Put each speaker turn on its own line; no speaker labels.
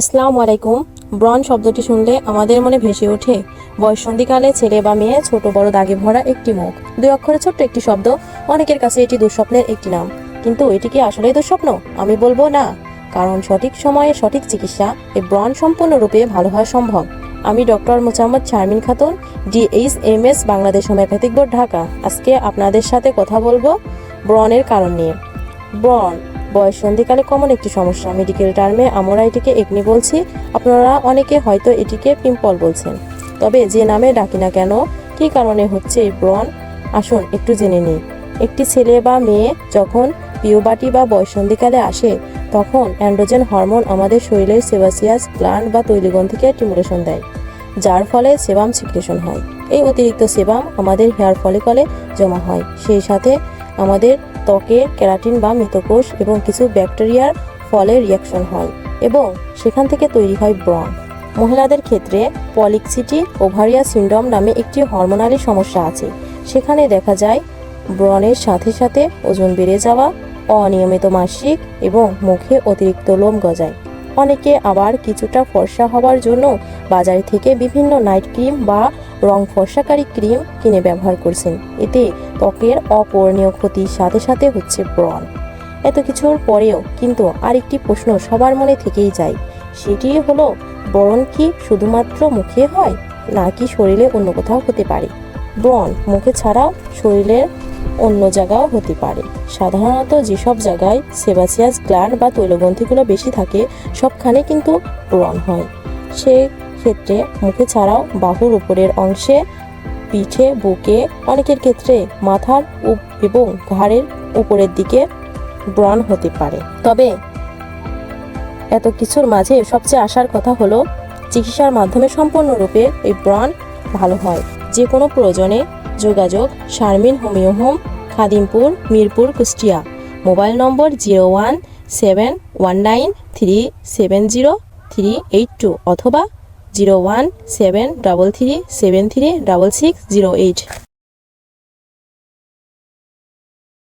আসসালামু আলাইকুম। ব্রন শব্দটি শুনলে আমাদের মনে ভেসে ওঠে। বয়সন্ধিকালে ছেলে বা মেয়ে, ছোট, বড়, দাগে ভরা একটি মুখ। দুই অক্ষরে ছোট্ট একটি শব্দ, অনেকের কাছে এটি দুঃস্বপ্নের একটি নাম। কিন্তু এটি কি আসলেই দুঃস্বপ্ন? আমি বলব না। কারণ সঠিক সময়ে সঠিক চিকিৎসা এই ব্রন সম্পূর্ণরূপে ভালো হওয়া সম্ভব। আমি doctor Mohammad Sharmin Khatun DH M S Bangladesh homeopathic board, Dhaka. আজকে আপনাদের সাথে কথা বলব ব্রনের কারণ নিয়ে। ব্রন বয়স সন্ধিকালে কমন একটি সমস্যা। মেডিকেল টার্মে আমরা এটিকে একনি বলছি। আপনারা অনেকে হয়তো এটিকে পিম্পল বলছেন। তবে যে নামে ডাকি না কেন, কী কারণে হচ্ছে এই ব্রণ? আসুন একটু জেনে নিই। একটি ছেলে বা মেয়ে যখন পিওবাটি বা বয়সন্ধিকালে আসে, তখন অ্যান্ড্রোজেন হরমোন আমাদের শরীরের সেবাসিয়াস গ্ল্যান্ড বা তৈলগ্রন্থিকে স্টিমুলেশন দেয়, যার ফলে সেবাম সিক্রেশন হয়। এই অতিরিক্ত সেবাম আমাদের হেয়ার ফলিকলে জমা হয়। সেই সাথে আমাদের ত্বকে ক্যারাটিন বা মৃতকোষ এবং কিছু ব্যাকটেরিয়ার ফলে রিয়াকশন হয় এবং সেখান থেকে তৈরি হয় ব্রণ। মহিলাদের ক্ষেত্রে পলিক্সিটি ওভারিয়া সিন্ড্রোম নামে একটি হরমোনালি সমস্যা আছে। সেখানে দেখা যায় ব্রণের সাথে সাথে ওজন বেড়ে যাওয়া, অনিয়মিত মাসিক এবং মুখে অতিরিক্ত লোম গজায়। অনেকে আবার কিছুটা ফর্সা হওয়ার জন্য বাজার থেকে বিভিন্ন নাইট ক্রিম বা রং ফর্সাকারী ক্রিম কিনে ব্যবহার করছেন। এতে ত্বকের অপূরণীয় ক্ষতির সাথে সাথে হচ্ছে ব্রণ। এত কিছুর পরেও কিন্তু আরেকটি প্রশ্ন সবার মনে থেকেই যায়, সেটি হলো, ব্রণ কি শুধুমাত্র মুখে হয় নাকি শরীরে অন্য কোথাও হতে পারে? ব্রণ মুখে ছাড়াও শরীরের অন্য জায়গাও হতে পারে। সাধারণত যেসব জায়গায় সেবাসিয়াস গ্ল্যান্ড বা তৈলগ্রন্থিগুলো বেশি থাকে, সবখানে কিন্তু ব্রণ হয়। সে ক্ষেত্রে মুখে ছাড়াও বাহুর উপরের অংশে পিঠে, বুকে, অনেকের ক্ষেত্রে মাথার এবং ঘাড়ের উপরের দিকে ব্রণ হতে পারে। তবে এত কিছুর মাঝে সবচেয়ে আসার কথা হলো, চিকিৎসার মাধ্যমে সম্পূর্ণরূপে এই ব্রণ ভালো হয়। যে কোনো প্রয়োজনে যোগাযোগ Sharmin homeo home, Khadimpur, Mirpur, Kushtia. Mobile number zero one seven one nine three seven zero three eight two অথবা zero one seven double three seven three double six zero eight.